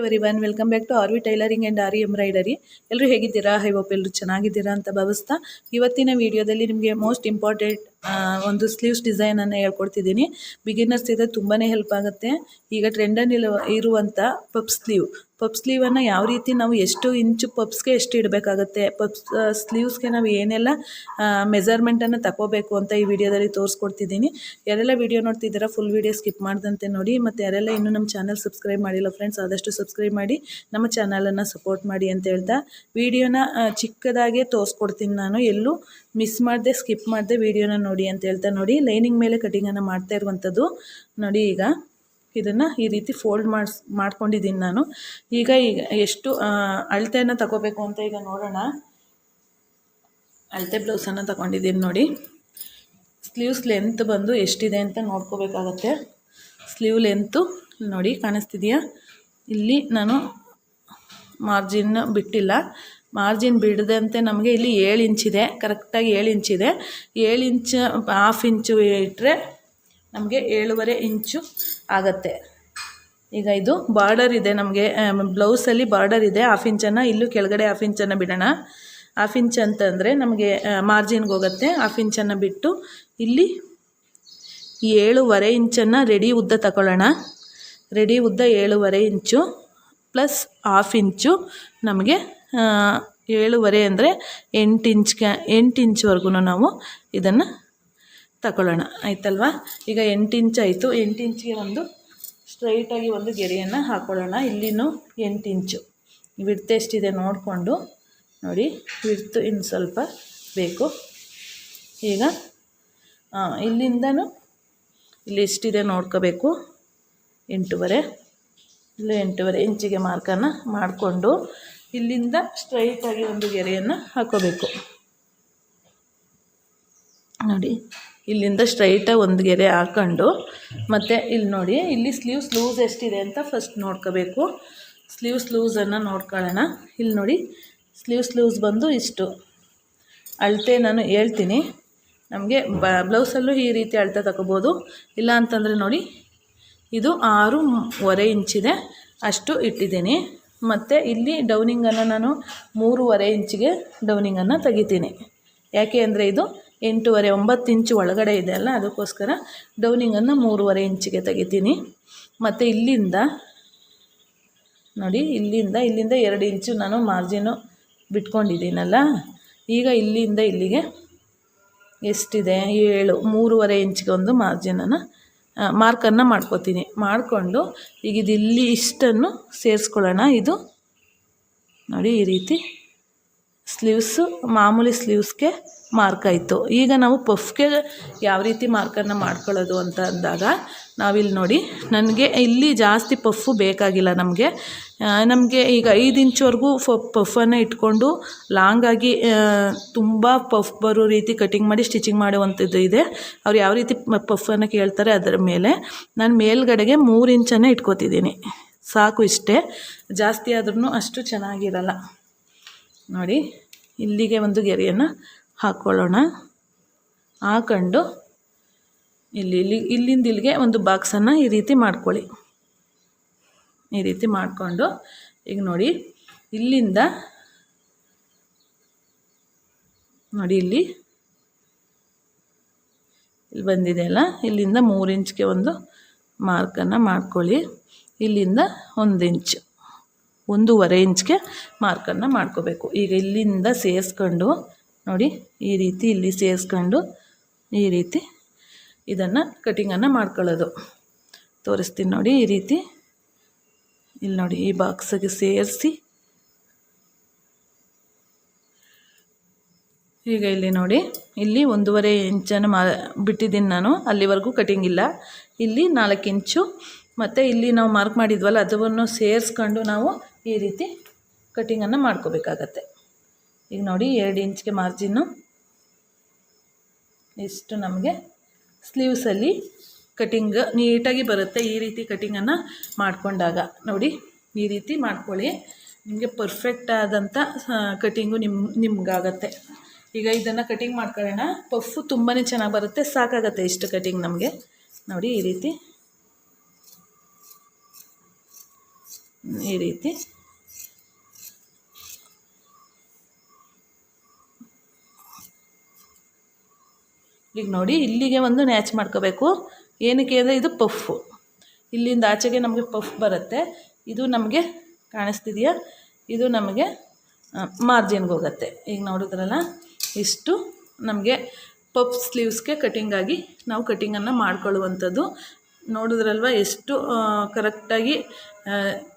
Every one welcome back to R V tailoring and aari embroidery ಎಲ್ಲರೂ ಹೇಗಿದ್ದೀರಾ? I hope ಎಲ್ಲರೂ ಚೆನ್ನಾಗಿದ್ದೀರಾ ಅಂತ ಭಾವಿಸ್ತಾ, ಇವತ್ತಿನ ವಿಡಿಯೋದಲ್ಲಿ ನಿಮಗೆ ಮೋಸ್ಟ್ ಇಂಪಾರ್ಟೆಂಟ್ ಒಂದು ಸ್ಲೀವ್ಸ್ ಡಿಸೈನನ್ನು ಹೇಳ್ಕೊಡ್ತಿದ್ದೀನಿ. ಬಿಗಿನರ್ಸ್ ಇದೆ ತುಂಬಾ ಹೆಲ್ಪ್ ಆಗುತ್ತೆ. ಈಗ ಟ್ರೆಂಡಲ್ಲಿ ಇರುವಂಥ ಪಪ್ ಸ್ಲೀವ್ ಪಪ್ ಸ್ಲೀವನ್ನು ಯಾವ ರೀತಿ ನಾವು ಎಷ್ಟು ಇಂಚು ಪಪ್ಸ್ಗೆ ಎಷ್ಟು ಇಡಬೇಕಾಗತ್ತೆ? ಪಪ್ಸ್ ಸ್ಲೀವ್ಸ್ಗೆ ನಾವು ಏನೆಲ್ಲ ಮೆಜರ್ಮೆಂಟನ್ನು ತಗೋಬೇಕು ಅಂತ ಈ ವಿಡಿಯೋದಲ್ಲಿ ತೋರಿಸ್ಕೊಡ್ತಿದ್ದೀನಿ. ಯಾರೆಲ್ಲ ವಿಡಿಯೋ ನೋಡ್ತಿದ್ದೀರಾ ಫುಲ್ ವಿಡಿಯೋ ಸ್ಕಿಪ್ ಮಾಡ್ದಂತೆ ನೋಡಿ. ಮತ್ತು ಯಾರೆಲ್ಲ ಇನ್ನೂ ನಮ್ಮ ಚಾನಲ್ ಸಬ್ಸ್ಕ್ರೈಬ್ ಮಾಡಿಲ್ಲ ಫ್ರೆಂಡ್ಸ್ ಆದಷ್ಟು ಸಬ್ಸ್ಕ್ರೈಬ್ ಮಾಡಿ. ನಮ್ಮ ಚಾನಲನ್ನು ಸಪೋರ್ಟ್ ಮಾಡಿ ಅಂತ ಹೇಳ್ತಾ ವಿಡಿಯೋನ ಚಿಕ್ಕದಾಗೆ ತೋರಿಸ್ಕೊಡ್ತೀನಿ ನಾನು. ಎಲ್ಲೂ ಮಿಸ್ ಮಾಡದೆ ಸ್ಕಿಪ್ ಮಾಡದೆ ವಿಡಿಯೋನ ಅಂತ ಹೇಳ್ತಾ ನೋಡಿ. ಲೈನಿಂಗ್ ಮೇಲೆ ಕಟಿಂಗನ್ನು ಮಾಡ್ತಾ ಇರುವಂಥದ್ದು ನೋಡಿ ಈಗ. ಇದನ್ನು ಈ ರೀತಿ ಫೋಲ್ಡ್ ಮಾಡಿಸ್, ಮಾಡ್ಕೊಂಡಿದ್ದೀನಿ ನಾನು. ಈಗ ಈಗ ಎಷ್ಟು ಅಳತೆಯನ್ನು ತಗೋಬೇಕು ಅಂತ ಈಗ ನೋಡೋಣ. ಅಳತೆ ಬ್ಲೌಸನ್ನು ತಗೊಂಡಿದ್ದೀನಿ ನೋಡಿ. ಸ್ಲೀವ್ಸ್ ಲೆಂತ್ ಬಂದು ಎಷ್ಟಿದೆ ಅಂತ ನೋಡ್ಕೋಬೇಕಾಗತ್ತೆ. ಸ್ಲೀವ್ ಲೆಂತು ನೋಡಿ ಕಾಣಿಸ್ತಿದೆಯಾ? ಇಲ್ಲಿ ನಾನು ಮಾರ್ಜಿನ್ ಬಿಟ್ಟಿಲ್ಲ. ಮಾರ್ಜಿನ್ ಬಿಡದಂತೆ ನಮಗೆ ಇಲ್ಲಿ ಏಳು ಇಂಚಿದೆ ಕರೆಕ್ಟಾಗಿ ಏಳು ಇಂಚಿದೆ ಏಳು ಇಂಚ್ ಹಾಫ್ ಇಂಚು ಇಟ್ಟರೆ ನಮಗೆ ಏಳುವರೆ ಇಂಚು ಆಗತ್ತೆ. ಈಗ ಇದು ಬಾರ್ಡರ್ ಇದೆ ನಮಗೆ ಬ್ಲೌಸಲ್ಲಿ ಬಾರ್ಡರ್ ಇದೆ ಹಾಫ್ ಇಂಚನ್ನು ಇಲ್ಲೂ ಕೆಳಗಡೆ ಹಾಫ್ ಇಂಚನ್ನು ಬಿಡೋಣ. ಹಾಫ್ ಇಂಚ್ ಅಂತಂದರೆ ನಮಗೆ ಮಾರ್ಜಿನ್ಗೆ ಹೋಗುತ್ತೆ ಹಾಫ್ ಇಂಚನ್ನು ಬಿಟ್ಟು ಇಲ್ಲಿ ಏಳುವರೆ ಇಂಚನ್ನು ರೆಡಿ ಉದ್ದ ತಗೊಳ್ಳೋಣ. ರೆಡಿ ಉದ್ದ ಏಳುವರೆ ಇಂಚು ಪ್ಲಸ್ ಹಾಫ್ ಇಂಚು ನಮಗೆ ಏಳುವರೆ ಅಂದರೆ ಎಂಟು ಇಂಚ್ಗೆ ಎಂಟು ಇಂಚ್ವರೆಗೂ ನಾವು ಇದನ್ನು ತಗೊಳ್ಳೋಣ ಆಯ್ತಲ್ವಾ? ಈಗ ಎಂಟು ಇಂಚ್ ಆಯಿತು. ಎಂಟು ಇಂಚಿಗೆ ಒಂದು ಸ್ಟ್ರೈಟಾಗಿ ಒಂದು ಗೆರೆಯನ್ನು ಹಾಕ್ಕೊಳ್ಳೋಣ ಇಲ್ಲಿನೂ ಎಂಟು ಇಂಚು. ವಿಡ್ತ್ ಎಷ್ಟಿದೆ ನೋಡಿಕೊಂಡು. ನೋಡಿ, ವಿಡ್ತು ಇನ್ನು ಸ್ವಲ್ಪ ಬೇಕು. ಈಗ ಇಲ್ಲಿಂದನೂ ಇಲ್ಲಿ ಎಷ್ಟಿದೆ ನೋಡ್ಕೋಬೇಕು. ಎಂಟುವರೆ. ಇಲ್ಲೂ ಎಂಟುವರೆ ಇಂಚಿಗೆ ಮಾರ್ಕನ್ನು ಮಾಡಿಕೊಂಡು ಇಲ್ಲಿಂದ ಸ್ಟ್ರೈಟಾಗಿ ಒಂದು ಗೆರೆಯನ್ನು ಹಾಕೋಬೇಕು. ನೋಡಿ, ಇಲ್ಲಿಂದ ಸ್ಟ್ರೈಟಾಗಿ ಒಂದು ಗೆರೆ ಹಾಕ್ಕೊಂಡು ಮತ್ತು ಇಲ್ಲಿ ನೋಡಿ, ಇಲ್ಲಿ ಸ್ಲೀವ್ಸ್ ಲೂಸ್ ಎಷ್ಟಿದೆ ಅಂತ ಫಸ್ಟ್ ನೋಡ್ಕೋಬೇಕು. ಸ್ಲೀವ್ಸ್ ಲೂಸನ್ನು ನೋಡ್ಕೊಳ್ಳೋಣ. ಇಲ್ಲಿ ನೋಡಿ ಸ್ಲೀವ್ಸ್ ಲೂಸ್ ಬಂದು ಇಷ್ಟು. ಅಳತೆ ನಾನು ಹೇಳ್ತೀನಿ. ನಮಗೆ ಬ, ಬ್ಲೌಸಲ್ಲೂ ಈ ರೀತಿ ಅಳತೆ ತಗೋಬೋದು. ಇಲ್ಲ ಅಂತಂದರೆ ನೋಡಿ, ಇದು ಆರೂವರೆ ಇಂಚಿದೆ. ಅಷ್ಟು ಇಟ್ಟಿದ್ದೀನಿ. ಮತ್ತು ಇಲ್ಲಿ ಡೌನಿಂಗನ್ನು ನಾನು ಮೂರುವರೆ ಇಂಚಿಗೆ ಡೌನಿಂಗನ್ನು ತೆಗಿತೀನಿ. ಯಾಕೆ ಅಂದರೆ ಇದು ಎಂಟೂವರೆ, ಒಂಬತ್ತು ಇಂಚು ಒಳಗಡೆ ಇದೆ ಅಲ್ಲ, ಅದಕ್ಕೋಸ್ಕರ ಡೌನಿಂಗನ್ನು ಮೂರುವರೆ ಇಂಚಿಗೆ ತೆಗಿತೀನಿ. ಮತ್ತು ಇಲ್ಲಿಂದ, ನೋಡಿ, ಇಲ್ಲಿಂದ ಇಲ್ಲಿಂದ ಎರಡು ಇಂಚು ನಾನು ಮಾರ್ಜಿನು ಬಿಟ್ಕೊಂಡಿದ್ದೀನಲ್ಲ, ಈಗ ಇಲ್ಲಿಂದ ಇಲ್ಲಿಗೆ ಎಷ್ಟಿದೆ? ಏಳು, ಮೂರುವರೆ ಇಂಚಿಗೆ ಒಂದು ಮಾರ್ಜಿನನ್ನು ಮಾರ್ಕನ್ನು ಮಾಡ್ಕೋತೀನಿ. ಮಾಡಿಕೊಂಡು ಈಗ ಇದು ಇಲ್ಲಿ ಇಷ್ಟನ್ನು ಸೇರಿಸ್ಕೊಳ್ಳೋಣ. ಇದು ನೋಡಿ ಈ ರೀತಿ ಸ್ಲೀವ್ಸು ಮಾಮೂಲಿ ಸ್ಲೀವ್ಸ್ಗೆ ಮಾರ್ಕ್ ಆಯಿತು. ಈಗ ನಾವು ಪಫ್ಗೆ ಯಾವ ರೀತಿ ಮಾರ್ಕನ್ನು ಮಾಡ್ಕೊಳ್ಳೋದು ಅಂತ ಅಂದಾಗ ನಾವಿಲ್ಲಿ ನೋಡಿ, ನನಗೆ ಇಲ್ಲಿ ಜಾಸ್ತಿ ಪಫ್ಫು ಬೇಕಾಗಿಲ್ಲ ನಮಗೆ. ನಮಗೆ ಈಗ ಐದು ಇಂಚ್ವರೆಗೂ ಫ ಪಫನ್ನು ಇಟ್ಕೊಂಡು ಲಾಂಗಾಗಿ ತುಂಬ ಪಫ್ ಬರೋ ರೀತಿ ಕಟಿಂಗ್ ಮಾಡಿ ಸ್ಟಿಚಿಂಗ್ ಮಾಡುವಂಥದ್ದು ಇದೆ. ಅವ್ರು ಯಾವ ರೀತಿ ಪಫನ್ನು ಕೇಳ್ತಾರೆ ಅದರ ಮೇಲೆ ನಾನು ಮೇಲ್ಗಡೆಗೆ ಮೂರು ಇಂಚನ್ನು ಇಟ್ಕೋತಿದ್ದೀನಿ. ಸಾಕು ಇಷ್ಟೇ. ಜಾಸ್ತಿ ಆದ್ರೂ ಅಷ್ಟು ಚೆನ್ನಾಗಿರಲ್ಲ. ನೋಡಿ. ಇಲ್ಲಿಗೆ ಒಂದು ಗೆರೆಯನ್ನು ಹಾಕ್ಕೊಳ್ಳೋಣ ಹಾಕೊಂಡು ಇಲ್ಲಿ ಇಲ್ಲಿ, ಇಲ್ಲಿಂದ ಇಲ್ಲಿಗೆ ಒಂದು ಬಾಕ್ಸನ್ನು ಈ ರೀತಿ ಮಾಡ್ಕೊಳ್ಳಿ. ಈ ರೀತಿ ಮಾಡಿಕೊಂಡು, ಈಗ ನೋಡಿ, ಇಲ್ಲಿಂದ, ನೋಡಿ ಇಲ್ಲಿ ಇಲ್ಲಿ ಬಂದಿದೆ ಅಲ್ಲ? ಇಲ್ಲಿಂದ ಮೂರು ಇಂಚ್ಗೆ ಒಂದು ಮಾರ್ಕನ್ನು ಮಾಡ್ಕೊಳ್ಳಿ. ಇಲ್ಲಿಂದ ಒಂದು ಇಂಚು. ಒಂದೂವರೆ ಇಂಚ್ಗೆ ಮಾರ್ಕನ್ನು ಮಾಡ್ಕೋಬೇಕು. ಈಗ ಇಲ್ಲಿಂದ ಸೇರಿಸ್ಕೊಂಡು, ನೋಡಿ, ಈ ರೀತಿ ಇಲ್ಲಿ ಸೇರಿಸ್ಕೊಂಡು, ಈ ರೀತಿ ಇದನ್ನು ಕಟಿಂಗನ್ನು ಮಾಡ್ಕೊಳ್ಳೋದು. ತೋರಿಸ್ತೀನಿ ನೋಡಿ, ಈ ರೀತಿ. ಇಲ್ಲಿ ನೋಡಿ, ಈ ಬಾಕ್ಸಿಗೆ ಸೇರಿಸಿ. ಈಗ ಇಲ್ಲಿ ನೋಡಿ, ಇಲ್ಲಿ ಒಂದೂವರೆ ಇಂಚನ್ನು ಮಾ, ಬಿಟ್ಟಿದ್ದೀನಿ ನಾನು, ಅಲ್ಲಿವರೆಗೂ ಕಟಿಂಗ್ ಇಲ್ಲ. ಇಲ್ಲಿ ನಾಲ್ಕು ಇಂಚು, ಮತ್ತು ಇಲ್ಲಿ ನಾವು ಮಾರ್ಕ್ ಮಾಡಿದ್ವಲ್ಲ, ಅದನ್ನು ಸೇರಿಸ್ಕೊಂಡು ನಾವು ಈ ರೀತಿ ಕಟ್ಟಿಂಗನ್ನು ಮಾಡ್ಕೋಬೇಕಾಗತ್ತೆ. ಈಗ ನೋಡಿ ಎರಡು ಇಂಚ್ಗೆ ಮಾರ್ಜಿನ್ನು ಇಷ್ಟು ನಮಗೆ ಸ್ಲೀವ್ಸಲ್ಲಿ ಕಟಿಂಗ್ ನೀಟಾಗಿ ಬರುತ್ತೆ ಈ ರೀತಿ ಕಟಿಂಗನ್ನು ಮಾಡಿಕೊಂಡಾಗ. ನೋಡಿ ಈ ರೀತಿ ಮಾಡ್ಕೊಳ್ಳಿ. ನಿಮಗೆ ಪರ್ಫೆಕ್ಟ್ ಆದಂಥ ಕಟಿಂಗು ನಿಮ್ಮ ನಿಮ್ಗಾಗತ್ತೆ. ಈಗ ಇದನ್ನು ಕಟಿಂಗ್ ಮಾಡ್ಕೊಳ್ಳೋಣ. ಪಫ್ಫು ತುಂಬಾ ಚೆನ್ನಾಗಿ ಬರುತ್ತೆ. ಸಾಕಾಗತ್ತೆ ಇಷ್ಟು ಕಟಿಂಗ್ ನಮಗೆ. ನೋಡಿ ಈ ರೀತಿ. ಈ ರೀತಿ. ಈಗ ನೋಡಿ, ಇಲ್ಲಿಗೆ ಒಂದು ನ್ಯಾಚ್ ಮಾಡ್ಕೋಬೇಕು. ಏನಕ್ಕೆ ಅಂದರೆ ಇದು ಪಫ್ಫು. ಇಲ್ಲಿಂದ ಆಚೆಗೆ ನಮಗೆ ಪಫ್ ಬರುತ್ತೆ. ಇದು ನಮಗೆ ಕಾಣಿಸ್ತಿದೆಯಾ? ಇದು ನಮಗೆ ಮಾರ್ಜಿನ್ಗೆ ಹೋಗುತ್ತೆ. ಈಗ ನೋಡಿದ್ರಲ್ಲ, ಇಷ್ಟು ನಮಗೆ ಪಫ್ ಸ್ಲೀವ್ಸ್ಗೆ ಕಟಿಂಗಾಗಿ ನಾವು ಕಟಿಂಗನ್ನು ಮಾಡ್ಕೊಳ್ಳುವಂಥದ್ದು. ನೋಡಿದ್ರಲ್ವ, ಎಷ್ಟು ಕರೆಕ್ಟಾಗಿ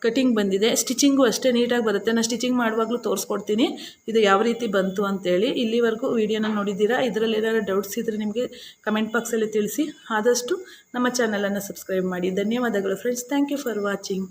ಕಟಿಂಗ್ ಬಂದಿದೆ. ಸ್ಟಿಚಿಂಗು ಅಷ್ಟೇ ನೀಟಾಗಿ ಬರುತ್ತೆ. ನಾನು ಸ್ಟಿಚಿಂಗ್ ಮಾಡುವಾಗಲೂ ತೋರಿಸ್ಕೊಡ್ತೀನಿ. ಇದು ಯಾವ ರೀತಿ ಬಂತು ಅಂತೇಳಿ ಇಲ್ಲಿವರೆಗೂ ವೀಡಿಯೋನ ನೋಡಿದ್ದೀರಾ? ಇದರಲ್ಲಿ ಏನಾದರೂ ಡೌಟ್ಸ್ ಇದ್ದರೆ ನಿಮಗೆ ಕಮೆಂಟ್ ಬಾಕ್ಸಲ್ಲಿ ತಿಳಿಸಿ. ಆದಷ್ಟು ನಮ್ಮ ಚಾನಲನ್ನು ಸಬ್ಸ್ಕ್ರೈಬ್ ಮಾಡಿ. ಧನ್ಯವಾದಗಳು friends. Thank you for watching.